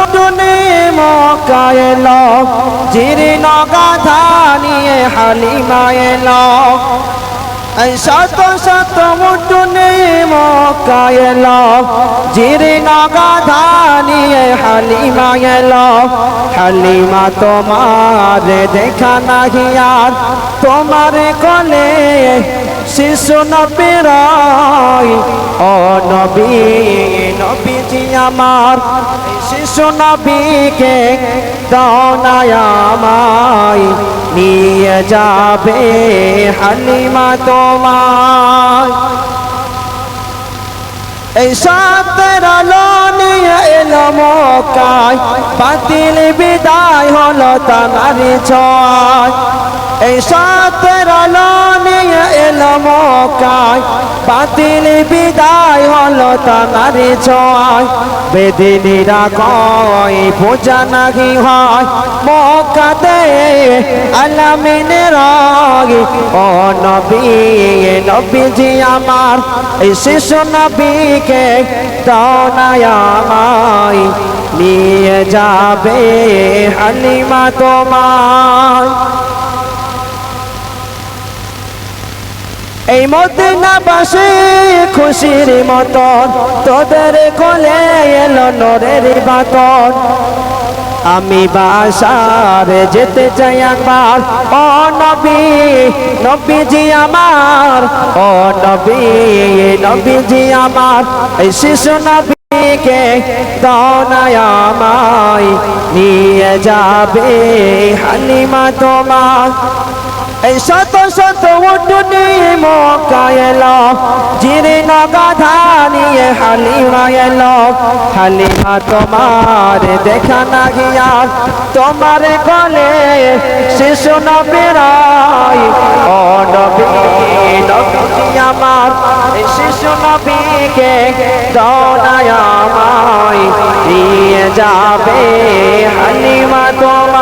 উঠুনি মক্কায় এলো, জীর্ণ গাধা নিয়ে হালিমা এলো। শত শত উঠুনি মক্কায় এলো, জীর্ণ তোমার দেখা নাহি আর, তোমার কলে শিশু নবীরাই ও নবী নবীজি আমার শিশু নবীকে দনায়ামাই নিয়ে যাবে হালিমা তোমায়। এই সাতের আলো নিয়ে এলো মকায় বাতিল বিদায় হলো তানারি ছয়। এই সাতের আলো নিয়ে এলো মকায় বাতিল বিদায় হলো তানারি ছয় বেদিনীরা কয়, পূজা নাহি হয়। মকাতে আলামিনের ও নবী নবীজি আমার, এই শিশু নবীকে দনায়ামাই নিয়ে যাবে হালিমা তোমায়। এই মদিনা বাসে খুশির মতন, তোদের কোলে এলো নরের বাতন। আমি বাসারে যেতে চাই একবার, ও নবী, নবীজি আমার, ও নবী, নবীজি আমার। এই শিশু নবীকে দনায়ামাই নিয়ে যাবে হালিমা তোমার। এই শত শত উঠুনি মক্কা এলো জীর্ণ গাধা নিয়ে হালিমা এলো। হালিমা তোমার দেখা না গিয়া তোমার গলে শিশু নবীরাই ও নবী নবী আমার শিশু নবীকে দনায়ামাই নিয়ে যাবে হালিমা তোমার